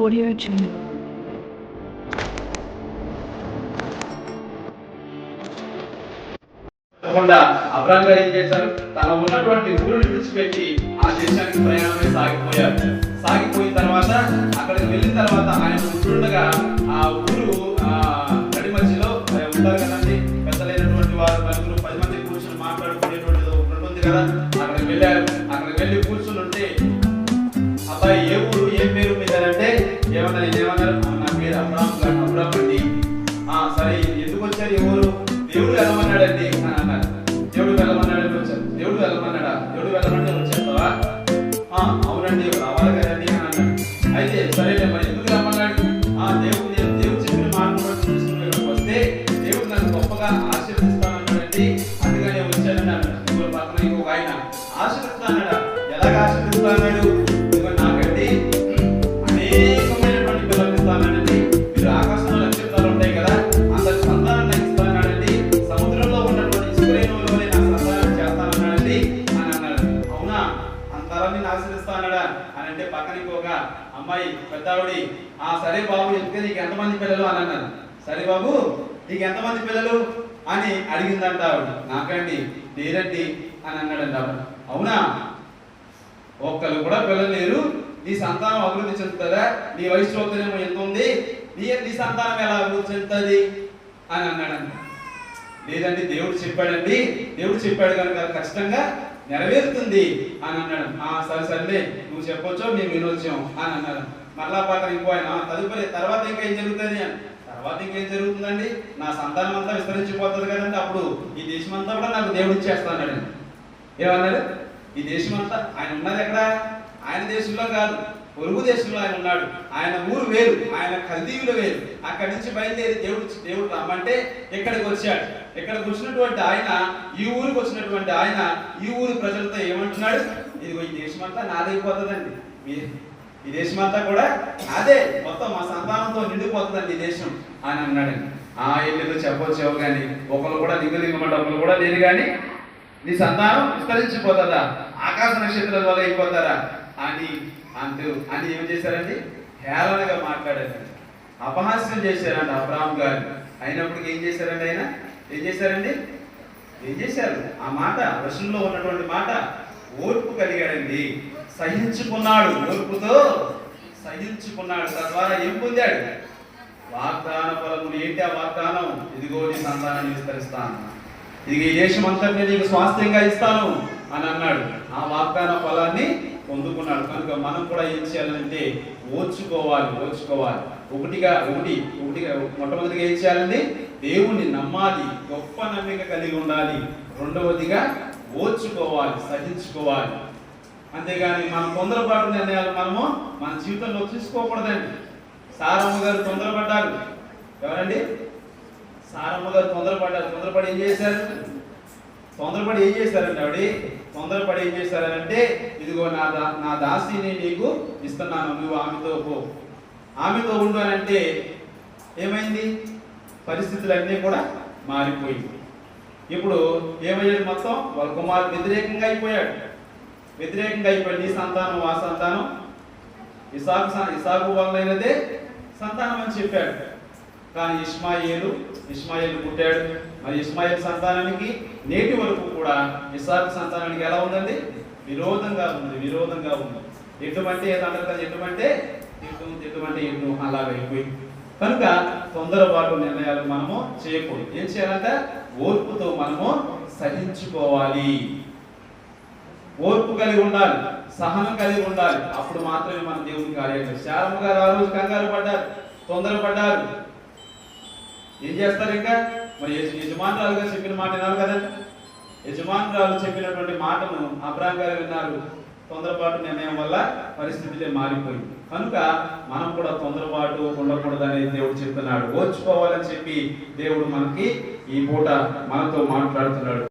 Audio Jungle. తప్పకుండా అబ్రాహం గారు ఏం చేశారు? తన ఉన్నటువంటి ఊరిని విడిచిపెట్టి ఆ దేశానికి ప్రయాణమే సాగిపోయారు. సాగిపోయిన తర్వాత అక్కడికి వెళ్ళిన తర్వాత ఆయన ఉంటుండగా ఆ ఊరు నడి మధ్యలో ఉంటారు కదండి? పెద్దలైనటువంటి వారు నలుగురు పది మంది కూర్చొని మాట్లాడుకునేటువంటిది ఒకటి కదా. గొప్పగా ఆశీర్వదిస్తానన్నాడండి అందుకనే వచ్చానని అన్నాడు ఇంకో పక్కన ఇంకొక ఆయన ఆశీర్వదిస్తానడా ఎలాగ ఆశీర్వదిస్తానన్నాడు? ఇదిగో నాకండి అనేకమైనటువంటి పిల్లలు ఇస్తానండి మీరు ఆకాశంలో నక్షత్రాలు ఉంటాయి కదా అందరి సంతానాన్ని ఇస్తానండి సముద్రంలో ఉన్నటువంటి ఇసుకరేణువులోనే నా సంతానాన్ని చేస్తానన్నాడండి అని అన్నాడు. అవునా? అంతరాన్ని ఆశ్రయిస్తానడా అని అంటే పక్కన ఇంకొక అమ్మాయి పెద్దావిడి ఆ సరే బాబు ఎందుకంటే నీకు ఎంతమంది పిల్లలు? అని అన్నాను సరే బాబు నీకు ఎంతమంది పిల్లలు? అని అడిగిందంట ఆవిడ. నాకండి నేరండి అని అన్నాడంట ఆవిడ. అవునా? ఒక్కరు కూడా పిల్లలు లేరు. నీ సంతానం అభివృద్ధి చెందుతుందా? నీ వయసు చూస్తేనేమో ఎంత ఉంది? నీ నీ సంతానం ఎలా అభివృద్ధి చెందుతుంది? అని అన్నాడంట. లేదండి దేవుడు చెప్పాడండి. దేవుడు చెప్పాడు కనుక ఖచ్చితంగా నెరవేరుతుంది అని అన్నాడు ఆ సరే సర్లే. నువ్వు చెప్పొచ్చో మేము వినొచ్చాం అని అన్నాడు మళ్ళా పాత్ర ఇంకో ఆయన తదుపరి తర్వాత ఇంకా ఏం జరుగుతుంది? అని. తర్వాత ఇంకేం జరుగుతుందండి? నా సంతానం అంతా విస్తరించిపోతుంది కదండి అప్పుడు. ఈ దేశం అంతా కూడా నాకు దేవుడు ఇచ్చేస్తాడు ఏమన్నాడు? ఈ దేశం అంతా ఆయన ఉన్నది ఎక్కడ? ఆయన దేశంలో కాదు. పొరుగు దేశంలో ఆయన ఉన్నాడు. ఆయన ఊరు వేరు. ఆయన కల్దీవులు వేరు. అక్కడి నుంచి బయలుదేరి దేవుడు దేవుడు రమ్మంటే ఇక్కడికి వచ్చాడు? ఇక్కడ వచ్చినటువంటి ఆయన ఈ ఊరికి వచ్చినటువంటి ఆయన ఈ ఊరు ప్రజలతో ఏమంటున్నాడు? ఇదిగో ఈ దేశం అంతా నాదైపోతుందండి. మీ- ఈ దేశం అంతా కూడా అదే మొత్తం మా సంతానంతో నిండిపోతుందండి ఈ దేశం అని అన్నాడండి. ఆ ఇల్లు చెప్పొచ్చు కానీ ఒకళ్ళు కూడా లింగలింగమంటే ఒకరు కూడా లేదు కానీ నీ సంతానం విస్తరించిపోతుందా? ఆకాశ నక్షత్రాల వల్ల అయిపోతారా? అని అంటూ అని ఏం చేశారండి? హేళనగా మాట్లాడారండి. అపహాస్యం చేశారండి అబ్రాహం గారు. అయినప్పటికీ ఏం చేశారండి ఆయన? ఏం చేశారండి? ఏం చేశారు? ఆ మాట వశంలో ఉన్నటువంటి మాట ఓర్పు కలిగాడండి. సహించుకున్నాడు. ఓర్పుతో సహించుకున్నాడు. తద్వారా ఏం పొందాడు? వాగ్దాన ఫలము ఏంటి ఆ వాగ్దానం? ఇదిగో నీ సంతానాన్ని విస్తరిస్తాను. ఇది ఈ దేశం అంతటినీ నీకు స్వాస్థ్యంగా ఇస్తాను అని అన్నాడు. ఆ వాగ్దాన ఫలాన్ని పొందుకున్నాడు. కనుక మనం కూడా ఏం చేయాలంటే ఓర్చుకోవాలి ఓర్చుకోవాలి. ఒకటిగా ఒకటి ఒకటిగా మొట్టమొదటిగా ఏం చేయాలండి దేవుణ్ణి నమ్మాలి గొప్ప నమ్మిక కలిగి ఉండాలి. రెండవదిగా ఓర్చుకోవాలి సహించుకోవాలి. అంతేగాని మన తొందరపాటు నిర్ణయాలు మనము మన జీవితంలో తీసుకోకూడదండి. సారమ్మ గారు తొందరపడ్డారు. ఎవరండి? సారమ్మ గారు తొందరపడ్డారు. తొందరపడి ఏం చేశారు? తొందరపడి ఏం చేశారండి ఆవిడ? తొందరపడి ఏం చేశారంటే ఇదిగో నా దా నా దాసిని నీకు ఇస్తున్నాను. నువ్వు ఆమెతో పో. ఆమెతో ఉండు అని అంటే ఏమైంది? పరిస్థితులన్నీ కూడా మారిపోయింది. ఇప్పుడు ఏమయ్యాడు మొత్తం? వాళ్ళ కుమారుడు వ్యతిరేకంగా అయిపోయాడు. వ్యతిరేకంగా అయిపోయింది. నీ సంతానం ఆ సంతానం. ఇసాకు స- ఇసాకు వల్లైనదే సంతానం అని చెప్పాడు. కానీ ఇస్మాయిలు ఇస్మాయిల్ పుట్టాడు. మరి ఇస్మాయిల్ సంతానానికి నేటి వరకు కూడా ఇసాకు సంతానానికి ఎలా ఉందండి? విరోధంగా ఉంది విరోధంగా ఉంది. ఎటువంటి ఏదంటే ఎటువంటి ఎటువంటి యుద్ధం అలా అయిపోయింది కనుక తొందరపాటు నిర్ణయాలు మనము చేయకూడదు. ఏం చేయాలంటే ఓర్పుతో మనము సహించుకోవాలి. ఓర్పు కలిగి ఉండాలి సహనం కలిగి ఉండాలి. అప్పుడు మాత్రమే మన దేవుని కార్యాలు శారమ్మ గారు ఆ రోజు కంగారు పడ్డారు తొందరపడ్డారు ఏం చేస్తారు ఇంకా? మరి యజమానురాలుగా చెప్పిన మాట వినాలి కదండి. యజమానురాలు చెప్పినటువంటి మాటను అబ్రాహం గారు విన్నారు. తొందరపాటు నిర్ణయం వల్ల పరిస్థితులే మారిపోయింది. కనుక మనం కూడా తొందరపాటు ఉండకూడదని దేవుడు చెప్తున్నాడు. ఓర్చుకోవాలని చెప్పి దేవుడు మనకి ఈ పూట మనతో మాట్లాడుతున్నాడు.